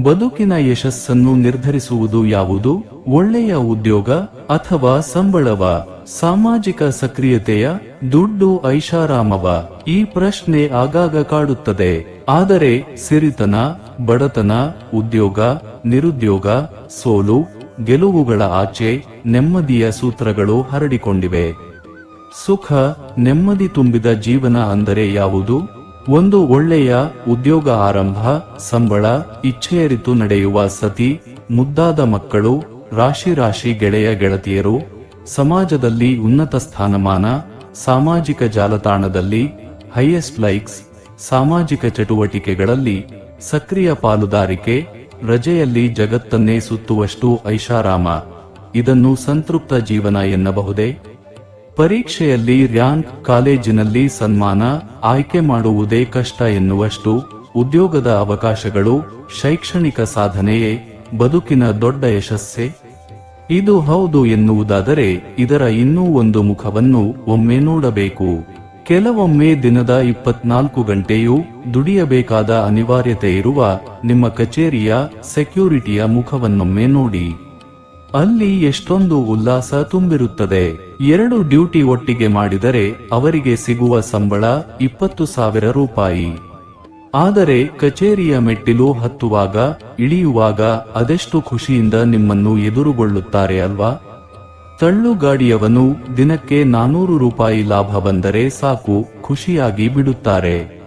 ಬದುಕಿನ ಯಶಸ್ಸನ್ನು ನಿರ್ಧರಿಸುವುದು ಯಾವುದು? ಒಳ್ಳೆಯ ಉದ್ಯೋಗ ಅಥವಾ ಸಂಬಳವ? ಸಾಮಾಜಿಕ ಸಕ್ರಿಯತೆಯ? ದುಡ್ಡು ಐಷಾರಾಮವ? ಈ ಪ್ರಶ್ನೆ ಆಗಾಗ ಕಾಡುತ್ತದೆ. ಆದರೆ ಸಿರಿತನ, ಬಡತನ, ಉದ್ಯೋಗ, ನಿರುದ್ಯೋಗ, ಸೋಲು, ಗೆಲುವುಗಳ ಆಚೆ ನೆಮ್ಮದಿಯ ಸೂತ್ರಗಳು ಹರಡಿಕೊಂಡಿವೆ. ಸುಖ, ನೆಮ್ಮದಿ ತುಂಬಿದ ಜೀವನ ಅಂದರೆ ಯಾವುದು? ಒಂದು ಒಳ್ಳೆಯ ಉದ್ಯೋಗ ಆರಂಭ, ಸಂಬಳ, ಇಚ್ಛೆಯರಿತು ನಡೆಯುವ ಸತಿ, ಮುದ್ದಾದ ಮಕ್ಕಳು, ರಾಶಿ ರಾಶಿ ಗೆಳೆಯ ಗೆಳತಿಯರು, ಸಮಾಜದಲ್ಲಿ ಉನ್ನತ ಸ್ಥಾನಮಾನ, ಸಾಮಾಜಿಕ ಜಾಲತಾಣದಲ್ಲಿ ಹೈಯೆಸ್ಟ್ ಲೈಕ್ಸ್ ಸಾಮಾಜಿಕ ಚಟುವಟಿಕೆಗಳಲ್ಲಿ ಸಕ್ರಿಯ ಪಾಲುದಾರಿಕೆ, ರಜೆಯಲ್ಲಿ ಜಗತ್ತನ್ನೇ ಸುತ್ತುವಷ್ಟು ಐಷಾರಾಮ. ಇದನ್ನು ಸಂತೃಪ್ತ ಜೀವನ ಎನ್ನಬಹುದೇ? ಪರೀಕ್ಷೆಯಲ್ಲಿ ರ್ಯಾಂಕ್ ಕಾಲೇಜಿನಲ್ಲಿ ಸನ್ಮಾನ, ಆಯ್ಕೆ ಮಾಡುವುದೇ ಕಷ್ಟ ಎನ್ನುವಷ್ಟು ಉದ್ಯೋಗದ ಅವಕಾಶಗಳು, ಶೈಕ್ಷಣಿಕ ಸಾಧನೆಯೇ ಬದುಕಿನ ದೊಡ್ಡ ಯಶಸ್ಸೇ. ಇದು ಹೌದು ಎನ್ನುವುದಾದರೆ ಇದರ ಇನ್ನೂ ಒಂದು ಮುಖವನ್ನು ಒಮ್ಮೆ ನೋಡಬೇಕು. ಕೆಲವೊಮ್ಮೆ ದಿನದ ಇಪ್ಪತ್ನಾಲ್ಕು ಗಂಟೆಯೂ ದುಡಿಯಬೇಕಾದ ಅನಿವಾರ್ಯತೆ ಇರುವ ನಿಮ್ಮ ಕಚೇರಿಯ ಸೆಕ್ಯೂರಿಟಿಯ ಮುಖವನ್ನೊಮ್ಮೆ ನೋಡಿ. ಅಲ್ಲಿ ಎಷ್ಟೊಂದು ಉಲ್ಲಾಸ ತುಂಬಿರುತ್ತದೆ. ಎರಡು ಡ್ಯೂಟಿ ಒಟ್ಟಿಗೆ ಮಾಡಿದರೆ ಅವರಿಗೆ ಸಿಗುವ ಸಂಬಳ ಇಪ್ಪತ್ತು ಸಾವಿರ ರೂಪಾಯಿ. ಆದರೆ ಕಚೇರಿಯ ಮೆಟ್ಟಿಲು ಹತ್ತುವಾಗ, ಇಳಿಯುವಾಗ ಅದೆಷ್ಟು ಖುಷಿಯಿಂದ ನಿಮ್ಮನ್ನು ಎದುರುಗೊಳ್ಳುತ್ತಾರೆ ಅಲ್ವಾ? ತಳ್ಳುಗಾಡಿಯವನು ದಿನಕ್ಕೆ ನಾನೂರು ರೂಪಾಯಿ ಲಾಭ ಬಂದರೆ ಸಾಕು, ಖುಷಿಯಾಗಿ ಬಿಡುತ್ತಾರೆ.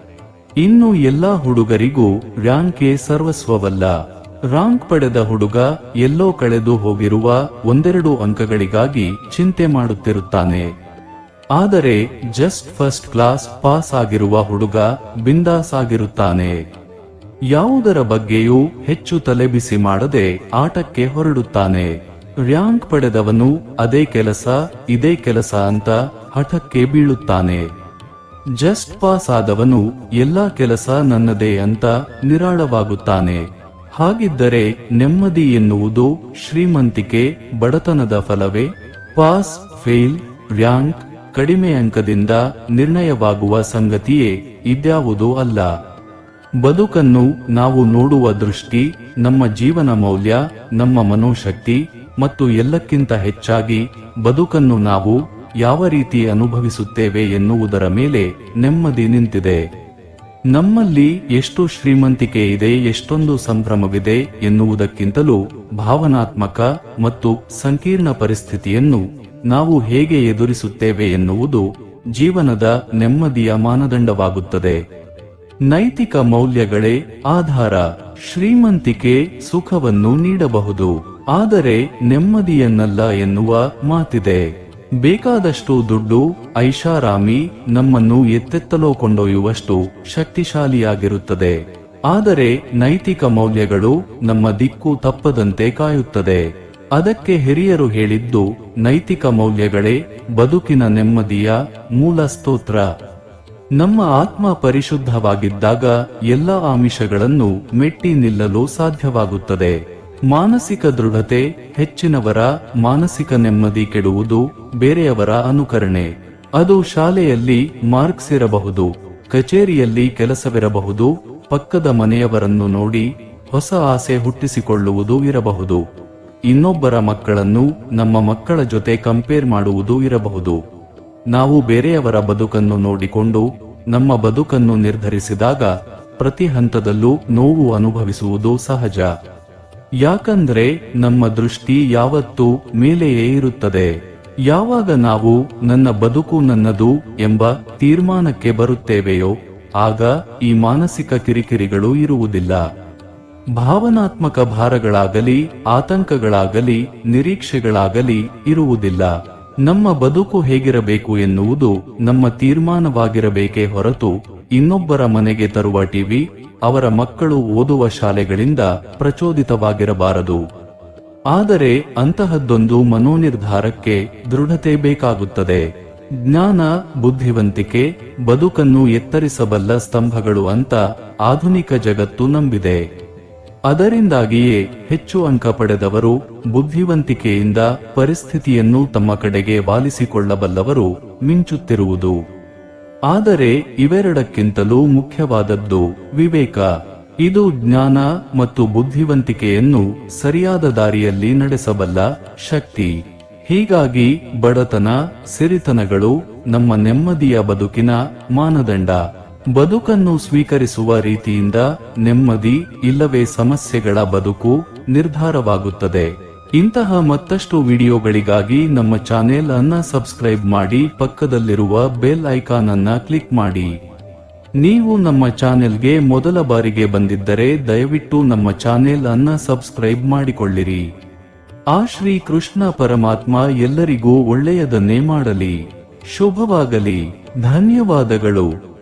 ಇನ್ನು ಎಲ್ಲಾ ಹುಡುಗರಿಗೂ ರ್ಯಾಂಕೇ ಸರ್ವಸ್ವವಲ್ಲ. ರಾಂಕ್ ಪಡೆದ ಹುಡುಗ ಎಲ್ಲೋ ಕಳೆದು ಹೋಗಿರುವ ಒಂದೆರಡು ಅಂಕಗಳಿಗಾಗಿ ಚಿಂತೆ ಮಾಡುತ್ತಿರುತ್ತಾನೆ. ಆದರೆ ಜಸ್ಟ್ ಫಸ್ಟ್ ಕ್ಲಾಸ್ ಪಾಸ್ ಆಗಿರುವ ಹುಡುಗ ಬಿಂದಾಸ್ ಆಗಿರುತ್ತಾನೆ ಯಾವುದರ ಬಗ್ಗೆಯೂ ಹೆಚ್ಚು ತಲೆಬಿಸಿ ಮಾಡದೆ ಆಟಕ್ಕೆ ಹೊರಡುತ್ತಾನೆ. ರ್ಯಾಂಕ್ ಪಡೆದವನು ಅದೇ ಕೆಲಸ, ಇದೇ ಕೆಲಸ ಅಂತ ಹಠಕ್ಕೆ ಬೀಳುತ್ತಾನೆ. ಜಸ್ಟ್ ಪಾಸ್ ಆದವನು ಎಲ್ಲಾ ಕೆಲಸ ನನ್ನದೇ ಅಂತ ನಿರಾಳವಾಗುತ್ತಾನೆ. ಹಾಗಿದ್ದರೆ ನೆಮ್ಮದಿ ಎನ್ನುವುದು ಶ್ರೀಮಂತಿಕೆ ಬಡತನದ ಫಲವೇ? ಪಾಸ್, ಫೇಲ್ ರ್ಯಾಂಕ್ ಕಡಿಮೆ ಅಂಕದಿಂದ ನಿರ್ಣಯವಾಗುವ ಸಂಗತಿಯೇ ಇದ್ಯಾವುದೂ ಅಲ್ಲ. ಬದುಕನ್ನು ನಾವು ನೋಡುವ ದೃಷ್ಟಿ ನಮ್ಮ ಜೀವನ ಮೌಲ್ಯ, ನಮ್ಮ ಮನೋಶಕ್ತಿ ಮತ್ತು ಎಲ್ಲಕ್ಕಿಂತ ಹೆಚ್ಚಾಗಿ ಬದುಕನ್ನು ನಾವು ಯಾವ ರೀತಿ ಅನುಭವಿಸುತ್ತೇವೆ ಎನ್ನುವುದರ ಮೇಲೆ ನೆಮ್ಮದಿ ನಿಂತಿದೆ. ನಮ್ಮಲ್ಲಿ ಎಷ್ಟು ಶ್ರೀಮಂತಿಕೆ ಇದೆ, ಎಷ್ಟೊಂದು ಸಂಭ್ರಮವಿದೆ ಎನ್ನುವುದಕ್ಕಿಂತಲೂ ಭಾವನಾತ್ಮಕ ಮತ್ತು ಸಂಕೀರ್ಣ ಪರಿಸ್ಥಿತಿಯನ್ನು ನಾವು ಹೇಗೆ ಎದುರಿಸುತ್ತೇವೆ ಎನ್ನುವುದು ಜೀವನದ ನೆಮ್ಮದಿಯ ಮಾನದಂಡವಾಗುತ್ತದೆ. ನೈತಿಕ ಮೌಲ್ಯಗಳೇ ಆಧಾರ. ಶ್ರೀಮಂತಿಕೆ ಸುಖವನ್ನು ನೀಡಬಹುದು, ಆದರೆ ನೆಮ್ಮದಿಯನ್ನಲ್ಲ ಎನ್ನುವ ಮಾತಿದೆ. ಬೇಕಾದಷ್ಟು ದುಡ್ಡು ಐಷಾರಾಮಿ ನಮ್ಮನ್ನು ಎತ್ತೆತ್ತಲೋ ಕೊಂಡೊಯ್ಯುವಷ್ಟು ಶಕ್ತಿಶಾಲಿಯಾಗಿರುತ್ತದೆ. ಆದರೆ ನೈತಿಕ ಮೌಲ್ಯಗಳು ನಮ್ಮ ದಿಕ್ಕು ತಪ್ಪದಂತೆ ಕಾಯುತ್ತದೆ. ಅದಕ್ಕೆ ಹಿರಿಯರು ಹೇಳಿದ್ದು, ನೈತಿಕ ಮೌಲ್ಯಗಳೇ ಬದುಕಿನ ನೆಮ್ಮದಿಯ ಮೂಲ ಸ್ತೋತ್ರ. ನಮ್ಮ ಆತ್ಮ ಪರಿಶುದ್ಧವಾಗಿದ್ದಾಗ ಎಲ್ಲ ಆಮಿಷಗಳನ್ನು ಮೆಟ್ಟಿ ನಿಲ್ಲಲು ಸಾಧ್ಯವಾಗುತ್ತದೆ. ಮಾನಸಿಕ ದೃಢತೆ ಹೆಚ್ಚಿನವರ ಮಾನಸಿಕ ನೆಮ್ಮದಿ ಕೆಡುವುದು ಬೇರೆಯವರ ಅನುಕರಣೆ. ಅದು ಶಾಲೆಯಲ್ಲಿ ಮಾರ್ಕ್ಸ್ ಇರಬಹುದು, ಕಚೇರಿಯಲ್ಲಿ ಕೆಲಸವಿರಬಹುದು, ಪಕ್ಕದ ಮನೆಯವರನ್ನು ನೋಡಿ ಹೊಸ ಆಸೆ ಹುಟ್ಟಿಸಿಕೊಳ್ಳುವುದು ಇರಬಹುದು. ಇನ್ನೊಬ್ಬರ ಮಕ್ಕಳನ್ನು ನಮ್ಮ ಮಕ್ಕಳ ಜೊತೆ ಕಂಪೇರ್ ಮಾಡುವುದು ಇರಬಹುದು. ನಾವು ಬೇರೆಯವರ ಬದುಕನ್ನು ನೋಡಿಕೊಂಡು ನಮ್ಮ ಬದುಕನ್ನು ನಿರ್ಧರಿಸಿದಾಗ ಪ್ರತಿ ಹಂತದಲ್ಲೂ ನೋವು ಅನುಭವಿಸುವುದು ಸಹಜ. ಯಾಕಂದ್ರೆ ನಮ್ಮ ದೃಷ್ಟಿ ಯಾವತ್ತೂ ಮೇಲೆಯೇ ಇರುತ್ತದೆ. ಯಾವಾಗ ನಾವು ನನ್ನ ಬದುಕು ನನ್ನದು ಎಂಬ ತೀರ್ಮಾನಕ್ಕೆ ಬರುತ್ತೇವೆಯೋ, ಆಗ ಈ ಮಾನಸಿಕ ಕಿರಿಕಿರಿಗಳು ಇರುವುದಿಲ್ಲ. ಭಾವನಾತ್ಮಕ ಭಾರಗಳಾಗಲಿ, ಆತಂಕಗಳಾಗಲಿ, ನಿರೀಕ್ಷೆಗಳಾಗಲಿ ಇರುವುದಿಲ್ಲ. ನಮ್ಮ ಬದುಕು ಹೇಗಿರಬೇಕು ಎನ್ನುವುದು ನಮ್ಮ ತೀರ್ಮಾನವಾಗಿರಬೇಕೇ ಹೊರತು ಇನ್ನೊಬ್ಬರ ಮನೆಗೆ ತರುವ ಟಿವಿ ಅವರ ಮಕ್ಕಳು ಓದುವ ಶಾಲೆಗಳಿಂದ ಪ್ರಚೋದಿತವಾಗಿರಬಾರದು. ಆದರೆ ಅಂತಹದ್ದೊಂದು ಮನೋನಿರ್ಧಾರಕ್ಕೆ ದೃಢತೆ ಬೇಕಾಗುತ್ತದೆ. ಜ್ಞಾನ, ಬುದ್ಧಿವಂತಿಕೆ, ಬದುಕನ್ನು ಎತ್ತರಿಸಬಲ್ಲ ಸ್ತಂಭಗಳು ಅಂತ ಆಧುನಿಕ ಜಗತ್ತು ನಂಬಿದೆ. ಅದರಿಂದಾಗಿಯೇ ಹೆಚ್ಚು ಅಂಕ ಪಡೆದವರು ಬುದ್ಧಿವಂತಿಕೆಯಿಂದ ಪರಿಸ್ಥಿತಿಯನ್ನು ತಮ್ಮ ಕಡೆಗೆ ವಾಲಿಸಿಕೊಳ್ಳಬಲ್ಲವರು ಮಿಂಚುತ್ತಿರುವುದು. ಆದರೆ ಇವೆರಡಕ್ಕಿಂತಲೂ ಮುಖ್ಯವಾದದ್ದು ವಿವೇಕ. ಇದು ಜ್ಞಾನ ಮತ್ತು ಬುದ್ಧಿವಂತಿಕೆಯನ್ನು ಸರಿಯಾದ ದಾರಿಯಲ್ಲಿ ನಡೆಸಬಲ್ಲ ಶಕ್ತಿ. ಹೀಗಾಗಿ ಬಡತನ, ಸಿರಿತನಗಳು ನಮ್ಮ ನೆಮ್ಮದಿಯ ಬದುಕಿನ ಮಾನದಂಡ. ಬದುಕನ್ನು ಸ್ವೀಕರಿಸುವ ರೀತಿಯಿಂದ ನೆಮ್ಮದಿ ಇಲ್ಲವೇ ಸಮಸ್ಯೆಗಳ ಬದುಕು ನಿರ್ಧಾರವಾಗುತ್ತದೆ. ಇಂತಹ ಮತ್ತಷ್ಟು ವಿಡಿಯೋಗಳಿಗಾಗಿ ನಮ್ಮ ಚಾನೆಲ್ ಅನ್ನ ಸಬ್ಸ್ಕ್ರೈಬ್ ಮಾಡಿ ಪಕ್ಕದಲ್ಲಿರುವ ಬೆಲ್ ಐಕಾನ್ ಅನ್ನ ಕ್ಲಿಕ್ ಮಾಡಿ. ನೀವು ನಮ್ಮ ಚಾನೆಲ್ಗೆ ಮೊದಲ ಬಾರಿಗೆ ಬಂದಿದ್ದರೆ ದಯವಿಟ್ಟು ನಮ್ಮ ಚಾನೆಲ್ ಅನ್ನ ಸಬ್ಸ್ಕ್ರೈಬ್ ಮಾಡಿಕೊಳ್ಳಿರಿ. ಆ ಶ್ರೀ ಕೃಷ್ಣ ಪರಮಾತ್ಮ ಎಲ್ಲರಿಗೂ ಒಳ್ಳೆಯದನ್ನೇ ಮಾಡಲಿ. ಶುಭವಾಗಲಿ. ಧನ್ಯವಾದಗಳು.